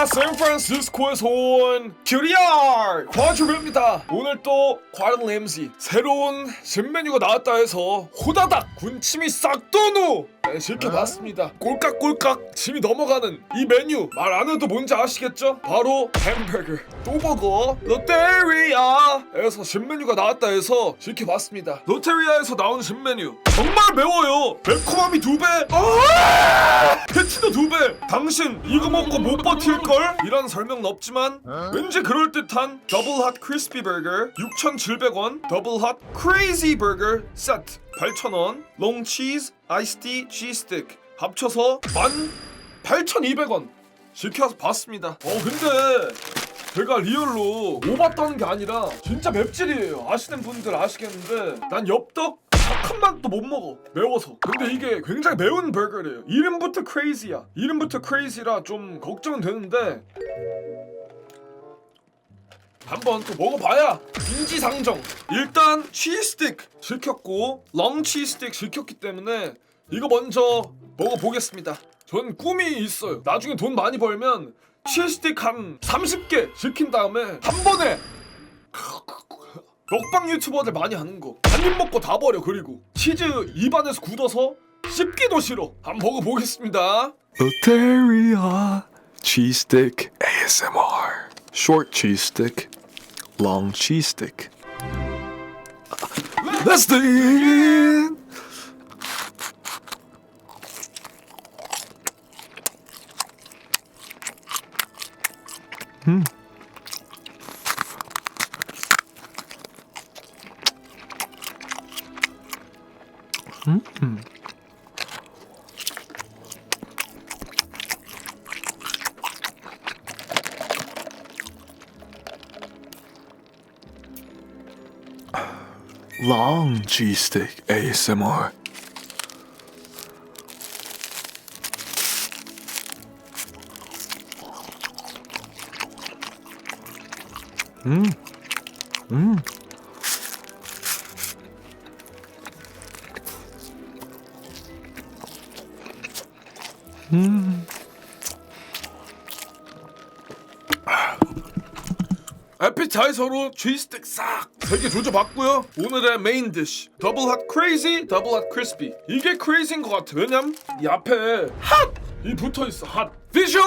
안녕하십니까 샌프란시스코에서 온 큐리알 과주입니다 오늘 또 과른 램지 새로운 신메뉴가 나왔다 해서 호다닥 군침이 싹 도노 네, 시켜봤습니다 꼴깍꼴깍 침이 넘어가는 이 메뉴 말 안 해도 뭔지 아시겠죠? 바로 햄버거 또버거 롯데리아에서 신메뉴가 나왔다 해서 시켜봤습니다 롯데리아에서 나온 신메뉴 정말 매워요 매콤함이 두 배 아! 패치도 두 배. 당신 이거 먹고 못 버틸 걸? 이런 설명은 없지만 왠지 그럴 듯한 더블 핫 크리스피 버거 6,700원, 더블 핫 크레이지 버거 세트 8,000원, 롱 치즈 아이스티 치즈 스틱 합쳐서 18,200원 시켜서 봤습니다. 어 근데 제가 리얼로 오바 떠는 게 아니라 진짜 맵찔이에요. 아시는 분들 아시겠는데 난 엽떡 한 맛도 못 먹어. 매워서. 근데 이게 굉장히 매운 버거래요. 이름부터 크레이지야. 이름부터 크레이지라 좀 걱정은 되는데 한번 또 먹어봐야 인지상정. 일단 치즈스틱 시켰고 치즈스틱 시켰기 때문에 이거 먼저 먹어보겠습니다. 전 꿈이 있어요. 나중에 돈 많이 벌면 치즈스틱 한 30개 시킨 다음에 한 번에 먹방 유튜버들 많이 하는 거. 한 입 먹고 다 버려 그리고 치즈 입안에서 굳어서 씹기도 싫어. 한번 먹어보겠습니다. Cheese stick ASMR. Short cheese stick, long cheese stick. Let's Mm. Long cheese stick ASMR. Mmm. Mmm. Mm. 에피타이저로 치즈스틱 싹세개 조져봤고요. 오늘의 메인 디쉬 더블 핫 크레이지, 더블 핫 크리스피. 이게 크레이지인 것 같아. 왜냐면 이 앞에 핫이 붙어 있어. 핫 비주얼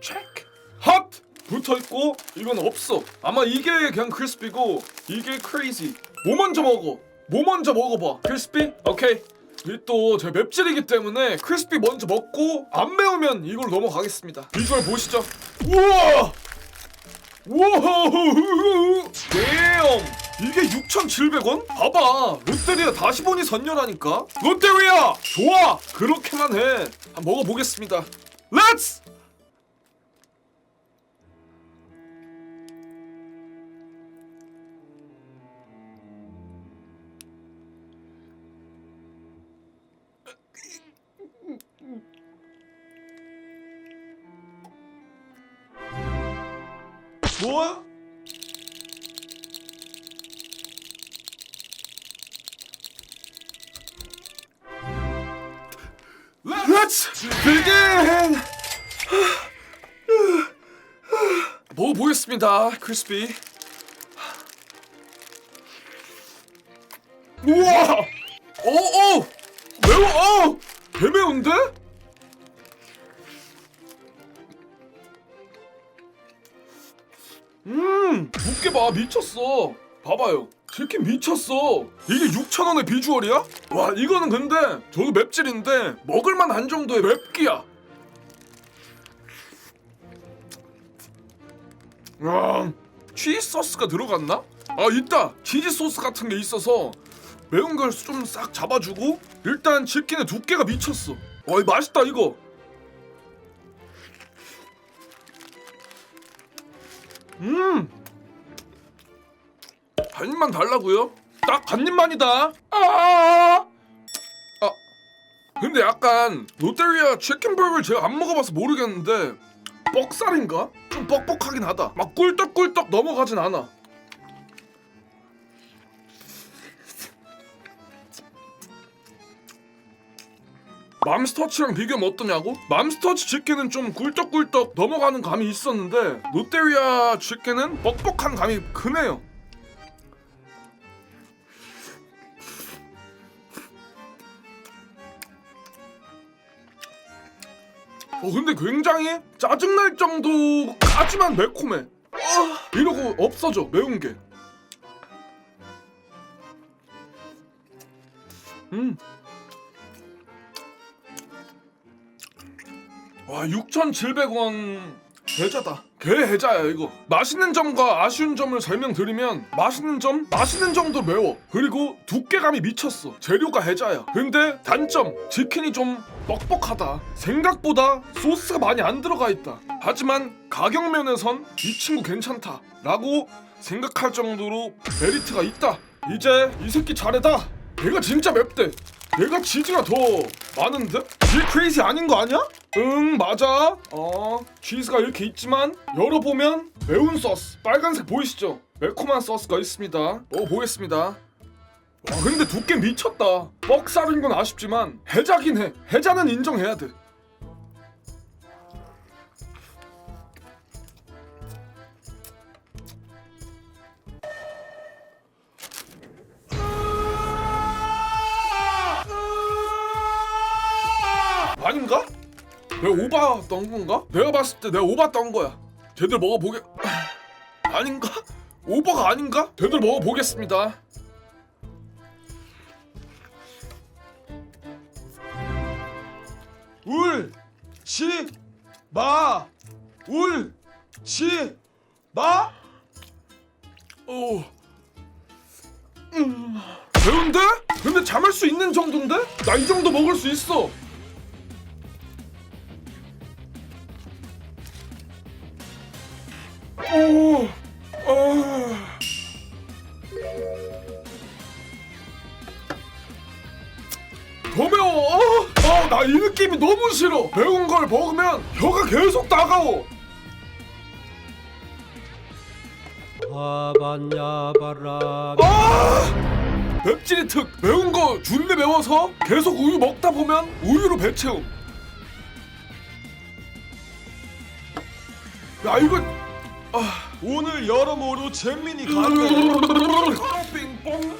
체크 핫 붙어 있고 이건 없어. 아마 이게 그냥 크리스피고 이게 크레이지. 뭐 먼저 먹어? 뭐 먼저 먹어봐? 크리스피? 오케이. 이또 제 맵찔이기 때문에 크리스피 먼저 먹고 안 매우면 이걸 넘어가겠습니다. 비주얼 보시죠. 우와! 우와! damn! 이게 6,700원? 봐봐 롯데리아 다시 보니 선녀라니까 롯데리아 좋아 그렇게만 해 한번 먹어보겠습니다 렛츠 뭐야? Let's begin! 먹어보겠습니다, 크리스피. 우와! 오, 오! 매워! 어! 개 매운데? 음, 두께 봐 미쳤어. 봐봐요. 치킨 미쳤어. 이게 6,000원의 비주얼이야? 와, 이거는 근데 저도 맵찔인데 먹을만 한 정도의 맵기야. 와, 치즈 소스가 들어갔나? 아, 있다. 치즈 소스 같은 게 있어서 매운 걸 좀 싹 잡아주고 일단 치킨의 두께가 미쳤어. 와, 이 맛있다 이거. 음. 한 입만 달라고요? 딱한 입만이다. 아. 아. 근데 약간 롯데리아 치킨버거를 제가 안 먹어봐서 모르겠는데 뻑살인가? 좀 뻑뻑하긴 하다. 막 꿀떡꿀떡 넘어가진 않아. 맘스터치랑 비교하면 어떠냐고? 맘스터치 집게는 좀 꿀떡꿀떡 넘어가는 감이 있었는데 롯데리아 집게는 뻑뻑한 감이 크네요. 어 근데 굉장히 짜증날 정도까지만 매콤해. 아, 이러고 없어져 매운 게. 음. 와 6,700원 해자다 개해자야 이거 맛있는 점과 아쉬운 점을 설명드리면 맛있는 점 맛있는 정도 매워 그리고 두께감이 미쳤어 재료가 해자야 근데 단점 치킨이 좀 뻑뻑하다. 생각보다 소스가 많이 안 들어가 있다. 하지만 가격 면에선 이 친구 괜찮다 라고 생각할 정도로 메리트가 있다. 이제 이 새끼 차례다. 얘가 진짜 맵대. 얘가 치즈가 더 많은데? 이 크레이지 아닌 거 아니야? 응 맞아. 어 치즈가 이렇게 있지만 열어보면 매운 소스. 빨간색 보이시죠? 매콤한 소스가 있습니다. 먹어보겠습니다 와 근데 두께 미쳤다 뻑살인 건 아쉽지만 해자긴 해 해자는 인정해야 돼 아닌가? 내가 오바 떤 건가? 내가 봤을 때 내가 오바 떤 거야. 제대로 먹어보게. 아닌가? 오버가 아닌가? 제대로 먹어보겠습니다. 울, 치, 마, 울, 치, 마. 오. 음. 매운데? 근데 참을 수 있는 정도인데? 나 이 정도 먹을 수 있어. 오, 아. 더 매워. 어, 아, 나이 느낌이 너무 싫어. 매운 걸 먹으면 혀가 계속 따가워. 하반야바람 아! 맵찔이 특 매운 거 준내 매워서 계속 우유 먹다 보면 우유로 배 채움. 야 이거 오늘 여러모로 재민이 음. 가네. 빙뽕.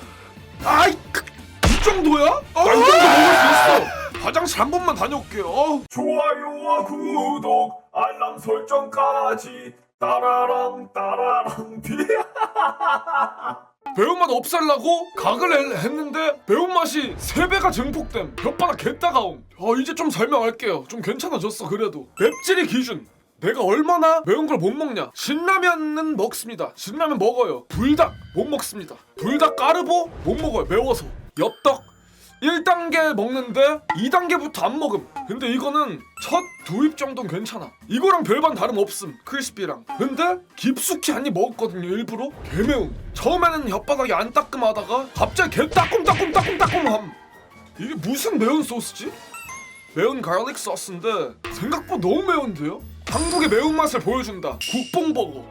아이 그, 이 정도야? 나이 정도 먹을 수 있어. 화장실 한 번만 다녀올게요. 어우. 좋아요와 구독, 알람 설정까지. 따라랑 따라랑. 비. 매운맛 없앨라고 각을 해- 했는데 매운맛이 3배가 증폭됨. 혓바닥 개따가움. 어 이제 좀 설명할게요. 좀 괜찮아졌어 그래도. 맵찔이 기준. 내가 얼마나 매운 걸 못 먹냐. 신라면은 먹습니다. 신라면 먹어요. 불닭 못 먹습니다. 불닭 까르보 못 먹어요. 매워서. 엽떡 1단계 먹는데 2단계부터 안 먹음. 근데 이거는 첫 도입 정도는 괜찮아. 이거랑 별반 다름 없음 크리스피랑. 근데 깊숙이 한 입 먹었거든요 일부러. 개매움 처음에는 혓바닥이 안 따끔하다가 갑자기 개 따끔따끔따끔따끔함. 이게 무슨 매운 소스지? 매운 가릭 소스인데 생각보다 너무 매운데요? 한국의 매운맛을 보여준다. 국뽕버거.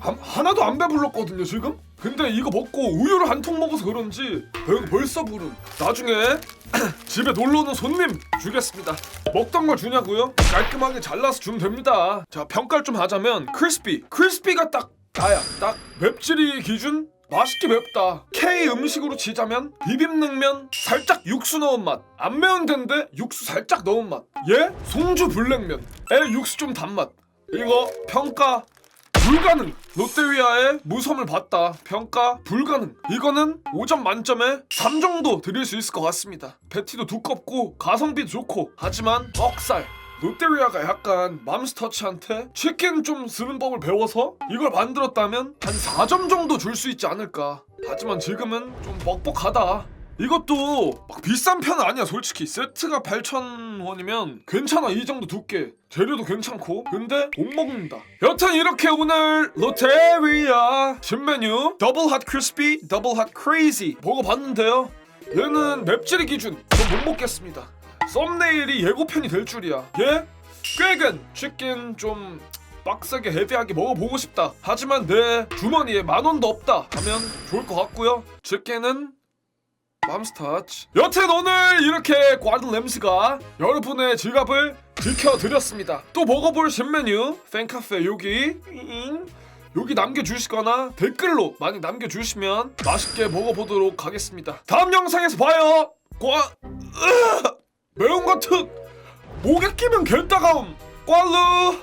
한- 하나도 안 배불렀거든요 지금? 근데 이거 먹고 우유를 한 통 먹어서 그런지 벌써 부른. 나중에 집에 놀러오는 손님 주겠습니다. 먹던 걸 주냐고요? 깔끔하게 잘라서 주면 됩니다. 자 평가를 좀 하자면 크리스피. 크리스피가 딱 나야. 딱 맵찔이 기준? 맛있게 맵다. K 음식으로 치자면 비빔냉면 살짝 육수 넣은 맛 안 매운 데인데 육수 살짝 넣은 맛 얘 송주 불냉면에 육수 좀 단맛. 이거 평가 불가능. 롯데리아의 무섬을 봤다. 평가 불가능. 이거는 5점 만점에 3 정도 드릴 수 있을 것 같습니다. 패티도 두껍고 가성비도 좋고. 하지만 억살. 롯데리아가 약간 맘스터치한테 치킨 좀 쓰는 법을 배워서 이걸 만들었다면 한 4점 정도 줄 수 있지 않을까. 하지만 지금은 좀 뻑뻑하다 이것도 막 비싼 편은 아니야 솔직히. 세트가 8,000원이면 괜찮아 이 정도 두께. 재료도 괜찮고. 근데 못 먹는다. 여튼 이렇게 오늘 롯데리아 신메뉴 더블 핫 크리스피 더블 핫 크레이지 먹어봤는데요. 얘는 맵찔이 기준. 전못 먹겠습니다. 썸네일이 예고편이 될 줄이야. 얘 꾀근 치킨 좀 빡세게 헤비하게 먹어보고 싶다. 하지만 내 주머니에 만 원도 없다 하면 좋을 것 같고요. 치킨은 맘스타치 여튼 오늘 이렇게 과든 램스가 여러분의 지갑을 지켜드렸습니다 또 먹어볼 신메뉴 팬카페 여기 잉. 여기 남겨주시거나 댓글로 많이 남겨주시면 맛있게 먹어보도록 하겠습니다 다음 영상에서 봐요 과 으아! 매운 거특 목에 끼면 개 따가움 꽈루